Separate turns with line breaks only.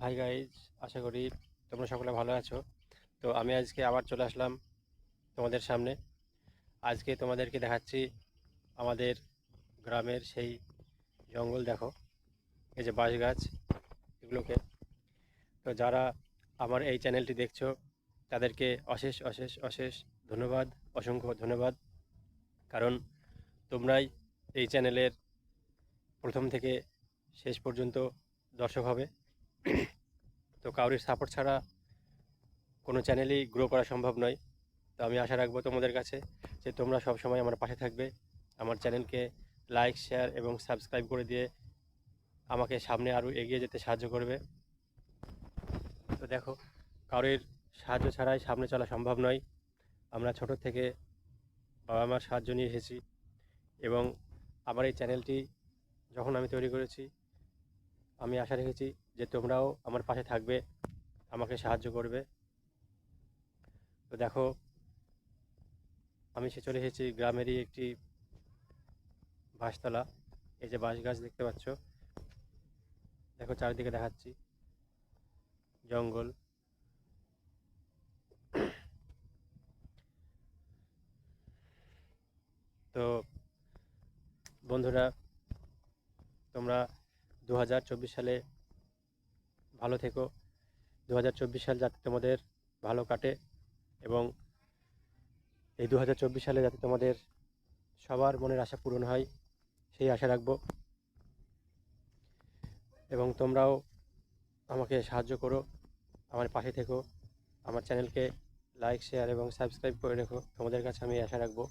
Hi guys আশা করি তোমরা সকলে ভালো আছো। তো আমি আজকে আবার চলে আসলাম তোমাদের সামনে। আজকে তোমাদেরকে দেখাচ্ছি আমাদের গ্রামের সেই জঙ্গল দেখো। এই যে বাঁশ গাছ এগুলোকে। তো যারা আমার এই চ্যানেলটি দেখছ, তাদেরকে অশেষ অশেষ অশেষ ধন্যবাদ, অসংখ্য ধন্যবাদ। কারণ তোমরাই এই চ্যানেলের প্রথম থেকে শেষ পর্যন্ত দর্শক হবে। তো কাউরির সাপোর্ট ছাড়া কোনো চ্যানেলই গ্রো করা সম্ভব নয়। তো আমি আশা রাখব তোমাদের কাছে যে তোমরা সব সময় আমার পাশে থাকবে। আমার চ্যানেলকে লাইক শেয়ার এবং সাবস্ক্রাইব করে দিয়ে আমাকে সামনে আরও এগিয়ে যেতে সাহায্য করবে। তো দেখো কারোর সাহায্য ছাড়াই সামনে চলা সম্ভব নয়। আমরা ছোট থেকে বাবা মার সাহায্য নিয়ে এসেছি এবং আমার এই চ্যানেলটি যখন আমি তৈরি করেছি আমি আশা রেখেছি যে তোমরাও আমার পাশে থাকবে, আমাকে সাহায্য করবে। তো দেখো, আমি সে চলে এসেছি গ্রামেরই একটি বাঁশতলা। এই যে বাঁশ গাছ দেখতে পাচ্ছ, দেখো চারিদিকে দেখাচ্ছি। জঙ্গল। তো বন্ধুরা, তোমরা দু হাজার চব্বিশ সালে ভালো থেকো। দু হাজার চব্বিশ সাল যাতে তোমাদের ভালো কাটে এবং এই দু হাজার চব্বিশ সালে যাতে তোমাদের সবার মনের আশা পূরণ হয়, সেই আশা রাখব। এবং তোমরাও আমাকে সাহায্য করো, আমার পাশে থেকো, আমার চ্যানেলকে লাইক, শেয়ার এবং সাবস্ক্রাইব করে রেখো। তোমাদের কাছে আমি আশা রাখব।